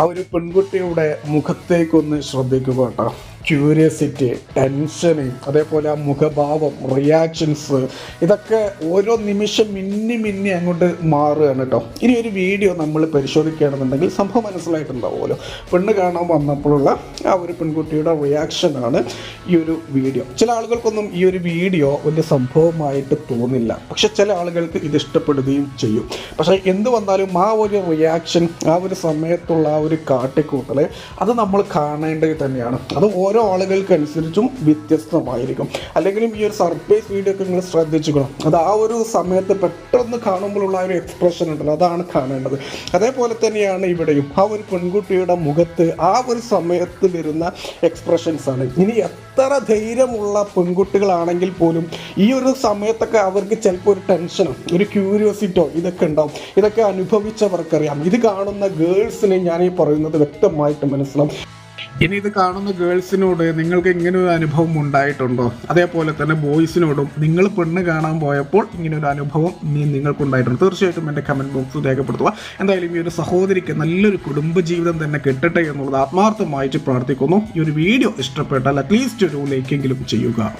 ആ ഒരു പെൺകുട്ടിയുടെ മുഖത്തേക്കൊന്ന് ശ്രദ്ധിക്കുക കേട്ടോ. ക്യൂരിയസിറ്റി ടെൻഷന് അതേപോലെ ആ മുഖഭാവം റിയാക്ഷൻസ് ഇതൊക്കെ ഓരോ നിമിഷം മിന്നി മിന്നി അങ്ങോട്ട് മാറുകയാണ് കേട്ടോ. ഇനി ഒരു വീഡിയോ നമ്മൾ പരിശോധിക്കുകയാണെന്നുണ്ടെങ്കിൽ സംഭവം മനസ്സിലായിട്ടുണ്ടാവുമല്ലോ. പെണ്ണ് കാണാൻ വന്നപ്പോഴുള്ള ആ ഒരു പെൺകുട്ടിയുടെ റിയാക്ഷനാണ് ഈ ഒരു വീഡിയോ. ചില ആളുകൾക്കൊന്നും ഈ ഒരു വീഡിയോ വലിയ സംഭവമായിട്ട് തോന്നില്ല. പക്ഷെ ചില ആളുകൾക്ക് ഇത് ഇഷ്ടപ്പെടുകയും ചെയ്യും. പക്ഷേ എന്ത് വന്നാലും ആ ഒരു റിയാക്ഷൻ ആ ഒരു സമയത്തുള്ള ആ ഒരു കാട്ടിക്കൂട്ടൽ അത് നമ്മൾ കാണേണ്ടത് തന്നെയാണ്. അത് ഓരോ ആളുകൾക്കനുസരിച്ചും വ്യത്യസ്തമായിരിക്കും. അല്ലെങ്കിലും ഈ ഒരു സർപ്രൈസ് വീഡിയോ ഒക്കെ നിങ്ങൾ ശ്രദ്ധിച്ചുക്കണം അത് ആ ഒരു സമയത്ത് പെട്ടെന്ന് കാണുമ്പോഴുള്ള ഒരു എക്സ്പ്രഷൻ ഉണ്ടല്ലോ അതാണ് കാണേണ്ടത്. അതേപോലെ തന്നെയാണ് ഇവിടെയും. ആ ഒരു പെൺകുട്ടിയുടെ മുഖത്ത് ആ ഒരു സമയത്ത് വരുന്ന എക്സ്പ്രഷൻസ് ആണ്. ഇനി എത്ര ധൈര്യമുള്ള പെൺകുട്ടികളാണെങ്കിൽ പോലും ഈ ഒരു സമയത്തൊക്കെ അവർക്ക് ചിലപ്പോൾ ഒരു ടെൻഷനോ ഒരു ക്യൂരിയോസിറ്റോ ഇതൊക്കെ ഉണ്ടാവും. ഇതൊക്കെ അനുഭവിച്ചവർക്കറിയാം. ഇത് കാണുന്ന ഗേൾസിനെ ഞാൻ ഈ പറയുന്നത് വ്യക്തമായിട്ട് മനസ്സിലാവും. ഇനി ഇത് കാണുന്ന ഗേൾസിനോട് നിങ്ങൾക്ക് ഇങ്ങനെ ഒരു അനുഭവം ഉണ്ടായിട്ടുണ്ടോ? അതേപോലെ തന്നെ ബോയ്സിനോടും നിങ്ങൾ പെണ്ണ് കാണാൻ പോയപ്പോൾ ഇങ്ങനെ ഒരു അനുഭവം നീ നിങ്ങൾക്കുണ്ടായിട്ടുണ്ട് തീർച്ചയായിട്ടും എന്റെ കമന്റ് ബോക്സിൽ രേഖപ്പെടുത്തുക. എന്തായാലും ഈ ഒരു സഹോദരിക്ക് നല്ലൊരു കുടുംബജീവിതം തന്നെ കിട്ടട്ടെ എന്നുള്ളത് ആത്മാർത്ഥമായിട്ട് പ്രാർത്ഥിക്കുന്നു. ഈ ഒരു വീഡിയോ ഇഷ്ടപ്പെട്ടാൽ അറ്റ്ലീസ്റ്റ് ഒരു ലൈക്കെങ്കിലും ചെയ്യുക.